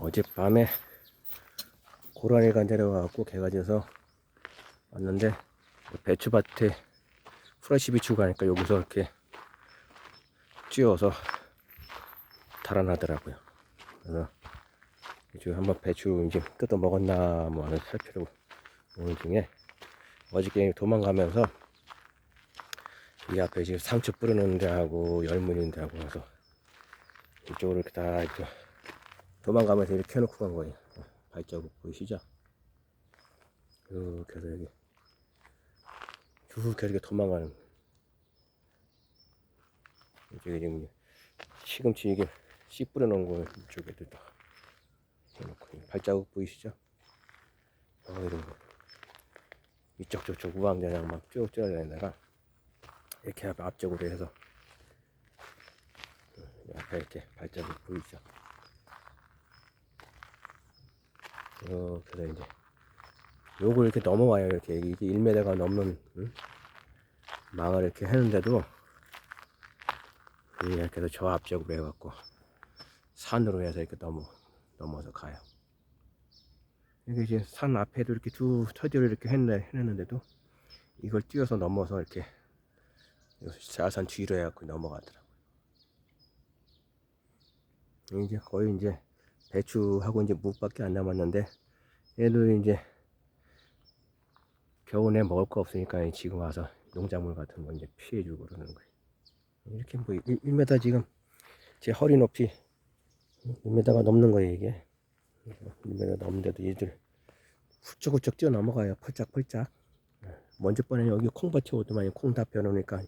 어젯밤에 고라니가 내려와갖고 개가 져서 왔는데 배추밭에 프레시 비추고 가니까 여기서 이렇게 찧어서 달아나더라고요. 그래서 지금 한번 배추 이제 뜯어 먹었나 뭐 하는 살피러 오는 중에 어저께 도망가면서 이 앞에 지금 상추 뿌리는 데하고 열무는 데하고 와서 이쪽으로 이렇게 다 이렇게 도망가면서 이렇게 켜놓고 간 거예요. 어, 발자국 보이시죠? 이렇게 해서 여기 쭉 이렇게 도망가는 이쪽에 지금 시금치 이게 씨 뿌려놓은 거 이쪽에도 다 해놓고 발자국 보이시죠? 어, 이런 거 이쪽 저쪽 우왕좌왕 막쭉 쪄다니다가 이렇게 앞- 앞쪽으로 해서 이 앞에 이렇게 발자국 보이죠? 이렇게 해서 이제 요걸 이렇게 넘어와요 이렇게 이게 1m가 넘는 응? 망을 이렇게 했는데도 이렇게 해서 저 앞쪽으로 해갖고 산으로 해서 이렇게 넘어 넘어서 가요. 이게 이제 산 앞에도 이렇게 두 터지를 이렇게 했네 했는데도 이걸 뛰어서 넘어서 이렇게 자산 뒤로 해갖고 넘어가더라고요. 이제 거의 이제 배추하고 이제 묵밖에 안 남았는데 얘도 이제 겨우내 먹을 거 없으니까 지금 와서 농작물 같은 거 이제 피해주고 그러는 거예요. 이렇게 뭐 1, 1m 지금 제 허리 높이 1m가 넘는 거예요 이게. 1m 넘는데도 얘들 훌쩍훌쩍 뛰어 넘어가요 펄짝펄짝. 먼저 번에 여기 콩밭이 오더만 콩 다 펴놓으니까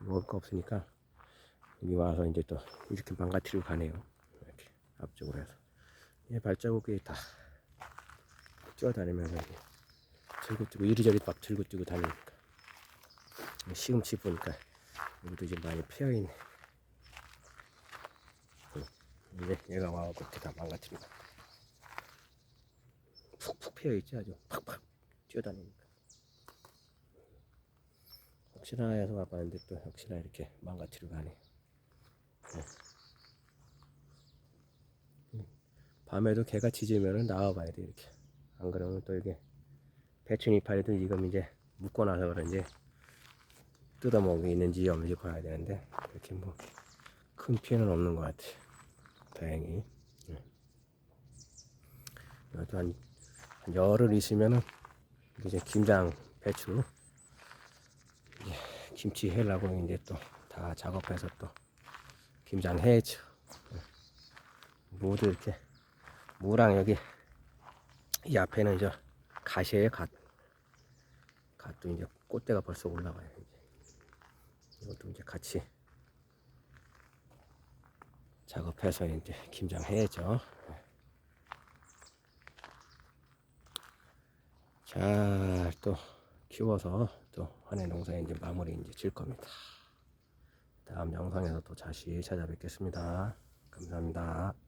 먹을 거 없으니까 여기 와서 이제 또 이렇게 망가뜨리고 가네요. 이렇게 앞쪽으로 해서 얘 발자국이 다 뛰어다니면서 뛰고 이리저리 막 들고 뛰고 다니니까. 시금치 보니까 여기도 이제 많이 피어있네. 이제 얘가 와갖고 이렇게 다 망가뜨리고. 푹푹 피어있지 아주. 팍팍 뛰어다니니까. 혹시나 해서 와봤는데 또 역시나 이렇게 망가뜨리고 가네 네. 음. 밤에도 개가 짖으면은 나와봐야 돼 이렇게 안 그러면 또 이게 배추 이파리도 지금 이제 묶어놔서 그런지 뜯어먹고 있는지 없는지 봐야 되는데 이렇게 뭐 큰 피해는 없는 것 같아 다행히 네. 여기도 한, 한 열흘 있으면은 이제 김장 배추 이제 김치 해려고 이제 또 다 작업해서 또 김장 해야죠 네. 모두 이렇게 무랑 여기 이 앞에는 저 갓이에요 갓 갓도 이제 꽃대가 벌써 올라와요 이제. 이것도 이제 같이 작업해서 이제 김장 해야죠. 잘 또 키워서 또 한 해 농사 이제 마무리 이제 질 겁니다. 다음 영상에서 또 다시 찾아뵙겠습니다. 감사합니다